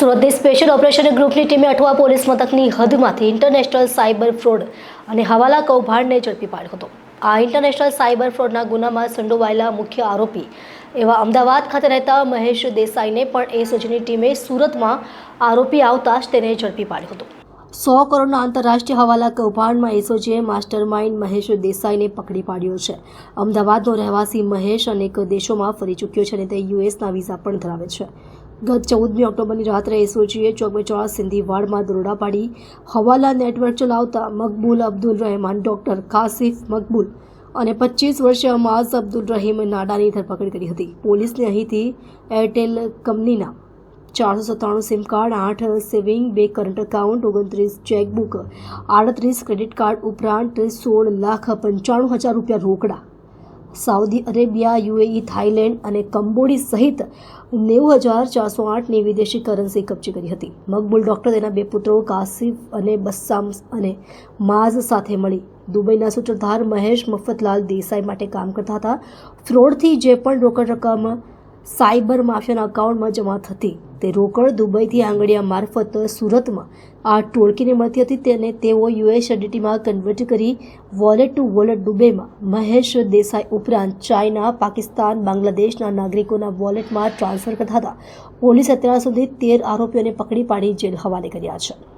સુરતની special operation ગ્રુપની ટીમે અઠવા પોલીસ મથકની હદમાંથી ઇન્ટરનેશનલ સાયબર ફ્રોડ અને હવાલા કૌભાંડને ઝડપી પાડ્યો હતો. આ ઇન્ટરનેશનલ સાયબર ફ્રોડના ગુનામાં સંડોવાયેલા મુખ્ય આરોપી એવા અમદાવાદ ખાતે રહેતા મહેશ દેસાઈને પણ એસઓજીની ટીમે સુરતમાં આરોપી આવતા જ તેને ઝડપી પાડ્યો હતો. સો કરોડના આંતરરાષ્ટ્રીય હવાલા કૌભાંડમાં એસઓજીએ માસ્ટર માઇન્ડ મહેશ દેસાઈને પકડી પાડ્યો છે. અમદાવાદનો રહેવાસી મહેશ અનેક દેશોમાં ફરી ચૂક્યો છે અને તે યુએસના વિઝા પણ ધરાવે છે. ગત ચૌદમી ઓક્ટોબરની રાત્રે એસઓજીએ ચોકબેચોળા સિંધીવાડમાં દરોડા પાડી. હવાલા નેટવર્ક ચલાવતા મકબૂલ અબ્દુલ રહેમાન, ડોક્ટર કાસિફ મકબૂલ અને પચીસ વર્ષીય અમાઝ અબ્દુલ રહીમ નાડાની ધરપકડ કરી હતી. પોલીસને અહીંથી એરટેલ કંપનીના ચારસો સત્તાણું સિમ કાર્ડ, આઠ સેવિંગ, બે કરંટ એકાઉન્ટ, ઓગણત્રીસ ચેકબુક, આડત્રીસ ક્રેડિટ કાર્ડ ઉપરાંત સોળ લાખ પંચાણું હજાર રૂપિયા રોકડા સાઉદી અરેબિયા, યુએઈ, થાઇલેન્ડ અને કંબોડી સહિત નેવું હજાર ચારસો આઠની વિદેશી કરન્સી કબજે કરી હતી. મકબૂલ ડોક્ટર તેના બે પુત્રો કાસિફ અને બસ્સામ અને માઝ સાથે મળી. દુબઈના સૂત્રધાર મહેશ મફતલાલ દેસાઈ માટે કામ કરતા હતા. ફ્રોડથી જે પણ રોકડ રકમ સાયબર માફિયાના અકાઉન્ટમાં જમા થતી. તે રોકડ દુબઈથી આંગળીયા મારફત સુરતમાં આ ટોળકીને મળતી હતી તેને તેઓ યુએસડીટીમાં કન્વર્ટ કરી વોલેટ ટુ વોલેટ દુબઈમાં મહેશ દેસાઈ ઉપરાંત ચાઇના, પાકિસ્તાન, બાંગ્લાદેશના નાગરિકોના વોલેટમાં ટ્રાન્સફર કરતા હતા. પોલીસે અત્યાર સુધી તેર આરોપીઓને પકડી પાડી જેલ હવાલે કર્યા છે.